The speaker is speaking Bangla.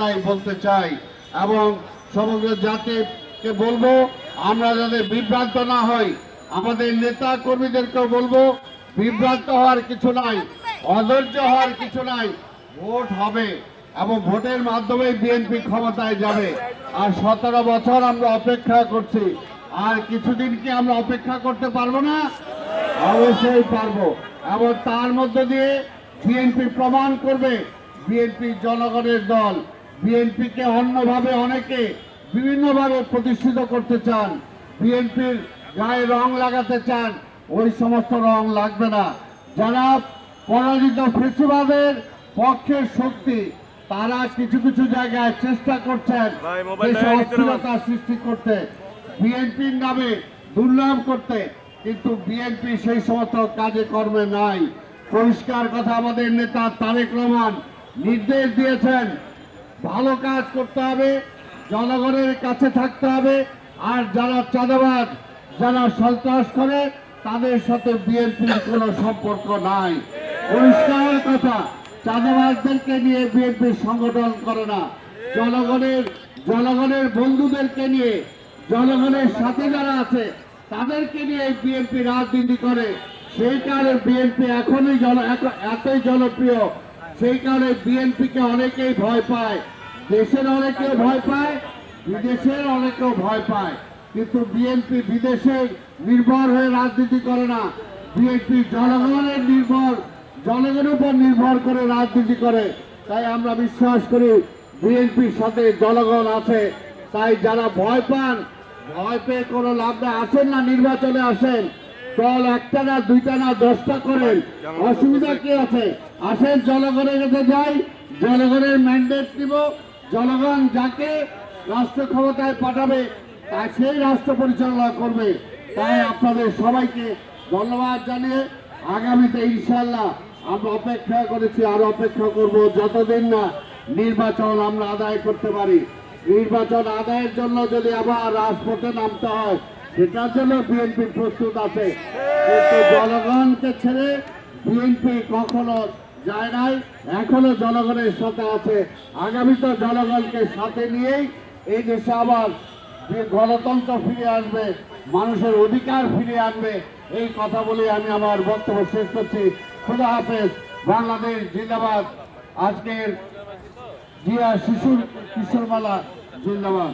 কথাই বলতে চাই এবং সমগ্র জাতিকে বলব, আমরা যাতে বিভ্রান্ত না হই, আমাদের নেতা কর্মীদেরকেও বলব, বিভ্রান্ত হওয়ার কিছু নাই, অধৈর্য হওয়ার কিছু নাই, ভোট হবে এবং ভোটের মাধ্যমে বিএনপি ক্ষমতায় যাবে। আর সতেরো বছর আমরা অপেক্ষা করছি, আর কিছুদিন কি আমরা অপেক্ষা করতে পারব না? অবশ্যই পারব। এবং তার মধ্য দিয়ে বিএনপি প্রমাণ করবে, বিএনপি জনগণের দল। বিএনপিকে অন্যভাবে অনেকে বিভিন্নভাবে প্রতিষ্ঠিত করতে চান বিএনপির গায়ে রং লাগাতে চান ওই সমস্ত রং লাগবে না যারা পরাজিত ফেসিবাদের পক্ষের শক্তি তারা কিছু কিছু জায়গায় চেষ্টা করছেন। অস্থিরতা সৃষ্টি করতে বিএনপির নামে দুর্নাম করতে কিন্তু বিএনপি সেই সমস্ত কাজে কর্মে নাই পরিষ্কার কথা আমাদের নেতা তারেক রহমান নির্দেশ দিয়েছেন ভালো কাজ করতে হবে, জনগণের কাছে থাকতে হবে, আর যারা চাঁদাবাজ, যারা সন্ত্রাস করে, তাদের সাথে বিএনপির কোনো সম্পর্ক নাই। পরিষ্কার কথা, চাঁদাবাজদেরকে নিয়ে বিএনপি সংগঠন করে না। জনগণের জনগণের বন্ধুদেরকে নিয়ে, জনগণের সাথে যারা আছে, তাদেরকে নিয়ে বিএনপি রাজনীতি করে। সেই কারণে বিএনপি এখনই জন এত- এতই জনপ্রিয় সেই কারণে বিএনপিকে অনেকেই ভয় পায়। দেশের অনেকে ভয় পায়, বিদেশের অনেকেও ভয় পায়। কিন্তু বিএনপি বিদেশে নির্ভর হয়ে রাজনীতি করে না। বিএনপি জনগণের নির্ভর, জনগণের উপর নির্ভর করে রাজনীতি করে। তাই আমরা বিশ্বাস করি বিএনপির সাথে জনগণ আছে। তাই যারা ভয় পান, ভয় পেয়ে কোনো লাভ না আসেন না, নির্বাচনে আসেন। দল একটা না, দুইটা না, দশটা করেন অসুবিধা কি আছে? আসেন, জনগণের কাছে যাই। জনগণের ম্যান্ডেট দিব জনগণ যাকে রাষ্ট্র ক্ষমতায় পাঠাবে তা সেই রাষ্ট্র পরিচালনা করবে। তাই আপনাদের সবাইকে ধন্যবাদ জানিয়ে আগামীতে ইনশাল্লাহ আমরা অপেক্ষা করেছি, আর অপেক্ষা করব। যতদিন না নির্বাচন আমরা আদায় করতে পারি। নির্বাচন আদায়ের জন্য যদি আবার রাজপথে নামতে হয় সেটার জন্য বিএনপি প্রস্তুত আছে। কিন্তু জনগণকে ছেড়ে বিএনপি কখনো যায় নাই, এখনও জনগণের সাথে আছে। আগামীতে জনগণকে সাথে নিয়েই এই দেশে আবার গণতন্ত্র ফিরে আসবে, মানুষের অধিকার ফিরে আনবে, এই কথা বলে আমি আমার বক্তব্য শেষ করছি। খুদা হাফেজ, বাংলাদেশ জিন্দাবাদ। আজকের জিয়া শিশুর কিশোর মেলা জিন্দাবাদ।